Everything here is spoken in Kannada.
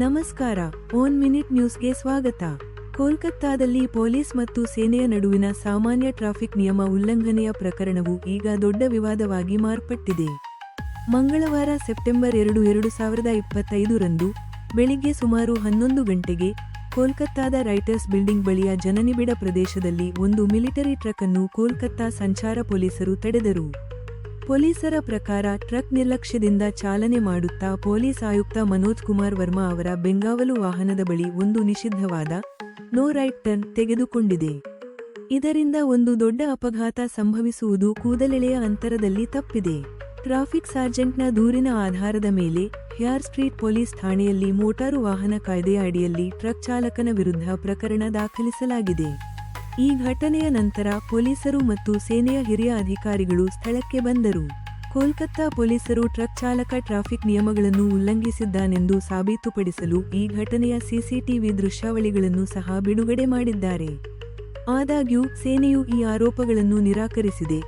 ನಮಸ್ಕಾರ ಓನ್ ಮಿನಿಟ್ ನ್ಯೂಸ್ಗೆ ಸ್ವಾಗತ. ಕೋಲ್ಕತ್ತಾದಲ್ಲಿ ಪೊಲೀಸ್ ಮತ್ತು ಸೇನೆಯ ನಡುವಿನ ಸಾಮಾನ್ಯ ಟ್ರಾಫಿಕ್ ನಿಯಮ ಉಲ್ಲಂಘನೆಯ ಪ್ರಕರಣವು ಈಗ ದೊಡ್ಡ ವಿವಾದವಾಗಿ ಮಾರ್ಪಟ್ಟಿದೆ. ಮಂಗಳವಾರ ಸೆಪ್ಟೆಂಬರ್ ಎರಡು ಎರಡು ಸಾವಿರದ ಇಪ್ಪತ್ತೈದರಂದು ಬೆಳಿಗ್ಗೆ ಸುಮಾರು ಹನ್ನೊಂದು ಗಂಟೆಗೆ ಕೋಲ್ಕತ್ತಾದ ರೈಟರ್ಸ್ ಬಿಲ್ಡಿಂಗ್ ಬಳಿಯ ಜನನಿಬಿಡ ಪ್ರದೇಶದಲ್ಲಿ ಒಂದು ಮಿಲಿಟರಿ ಟ್ರಕ್ ಅನ್ನು ಕೋಲ್ಕತ್ತಾ ಸಂಚಾರ ಪೊಲೀಸರು ತಡೆದರು. ಪೊಲೀಸರ ಪ್ರಕಾರ ಟ್ರಕ್ ನಿರ್ಲಕ್ಷ್ಯದಿಂದ ಚಾಲನೆ ಮಾಡುತ್ತಾ ಪೊಲೀಸ್ ಆಯುಕ್ತ ಮನೋಜ್ ಕುಮಾರ್ ವರ್ಮಾ ಅವರ ಬೆಂಗಾವಲು ವಾಹನದ ಬಳಿ ಒಂದು ನಿಷಿದ್ಧವಾದ ನೋ ರೈಟ್ ಟರ್ನ್ ತೆಗೆದುಕೊಂಡಿದೆ. ಇದರಿಂದ ಒಂದು ದೊಡ್ಡ ಅಪಘಾತ ಸಂಭವಿಸುವುದು ಕೂದಲೆಳೆಯ ಅಂತರದಲ್ಲಿ ತಪ್ಪಿದೆ. ಟ್ರಾಫಿಕ್ ಸಾರ್ಜೆಂಟ್ನ ದೂರಿನ ಆಧಾರದ ಮೇಲೆ ಹ್ಯಾರ್ ಸ್ಟ್ರೀಟ್ ಪೊಲೀಸ್ ಠಾಣೆಯಲ್ಲಿ ಮೋಟಾರು ವಾಹನ ಕಾಯ್ದೆಯ ಅಡಿಯಲ್ಲಿ ಟ್ರಕ್ ಚಾಲಕನ ವಿರುದ್ಧ ಪ್ರಕರಣ ದಾಖಲಿಸಲಾಗಿದೆ. ಈ ಘಟನೆಯ ನಂತರ ಪೊಲೀಸರು ಮತ್ತು ಸೇನೆಯ ಹಿರಿಯ ಅಧಿಕಾರಿಗಳು ಸ್ಥಳಕ್ಕೆ ಬಂದರು. ಕೋಲ್ಕತ್ತಾ ಪೊಲೀಸರು ಟ್ರಕ್ ಚಾಲಕ ಟ್ರಾಫಿಕ್ ನಿಯಮಗಳನ್ನು ಉಲ್ಲಂಘಿಸಿದ್ದಾನೆಂದು ಸಾಬೀತುಪಡಿಸಲು ಈ ಘಟನೆಯ ಸಿಸಿಟಿವಿ ದೃಶ್ಯಾವಳಿಗಳನ್ನು ಸಹ ಬಿಡುಗಡೆ ಮಾಡಿದ್ದಾರೆ. ಆದಾಗ್ಯೂ, ಸೇನೆಯು ಈ ಆರೋಪಗಳನ್ನು ನಿರಾಕರಿಸಿದೆ.